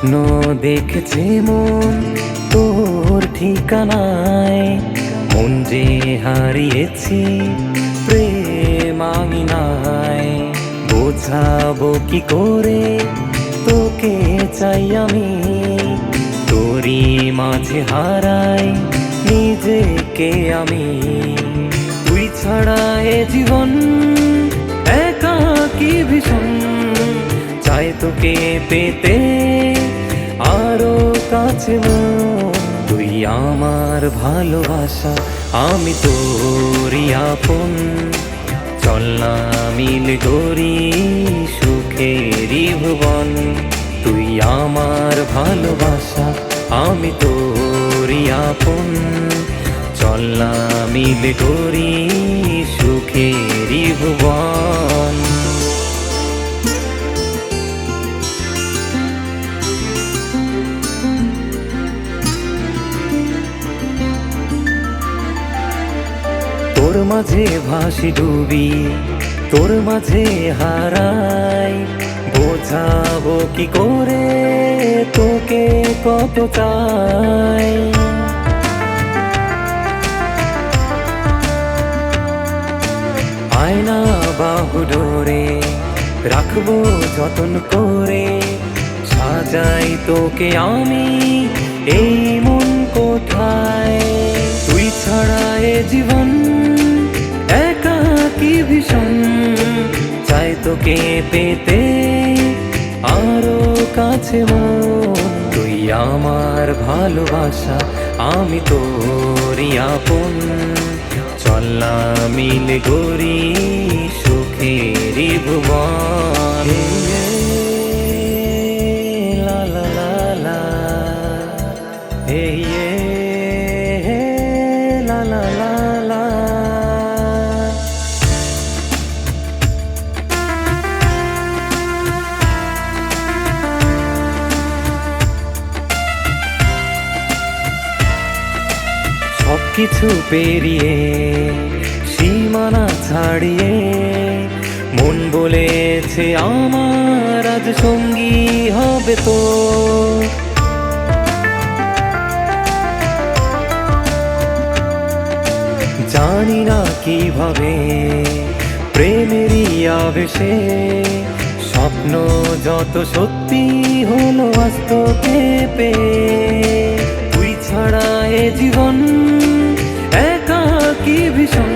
স্বপ্ন দেখেছে মন তোর ঠিকানায়। মন যে হারিয়েছি প্রেম বোঝাবো কি করে? তোকে চাই আমি। তোরই মাঝে হারাই নিজেকে আমি। তুই ছাড়া এ জীবন চাই তোকে পেতে। আরও কাছে তুই আমার ভালোবাসা, আমি তোরই আপন। চল না মিল গরি সুখেরই ভুবন তুই আমার ভালোবাসা, আমি তোরই আপন। চল না মিল গরি সুখেরই ভুবন মাঝে ভাসি ডুবি, তোর মাঝে হারাই। বোঝাবো কি করে তোকে কত চাই? আয়না বাহু ডোরে রাখব যতন করে, সাজাই তোকে আমি এই তোকে পেতে আরও কাছে তুই আমার ভালোবাসা, আমি তোরই আপন। চল না মিল গরি সুখের ভুবন লা লা লা হে। কিছু পেরিয়ে, সীমানা ছাড়িয়ে, মন বলেছে আমার আজ সঙ্গী হবে তো। জানি না কীভাবে প্রেমেরই আবেশে, স্বপ্ন যত সত্যি হলো বাস্তবে পে তুই ছাড়া এ জীবন একা কি ভীষণ?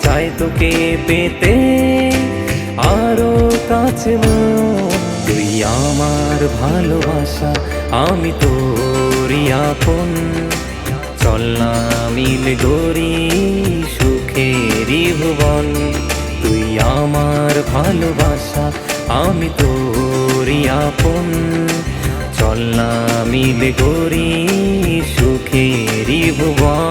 চাই তোকে পেতে আরও কাছে তুই আমার ভালোবাসা, আমি তোরই আপন। চল না মিল গরি সুখেরই ভুবন। তুই আমার ভালোবাসা, আমি তোরই আপন। চল না মিল গরি সুখেরই ভুবন।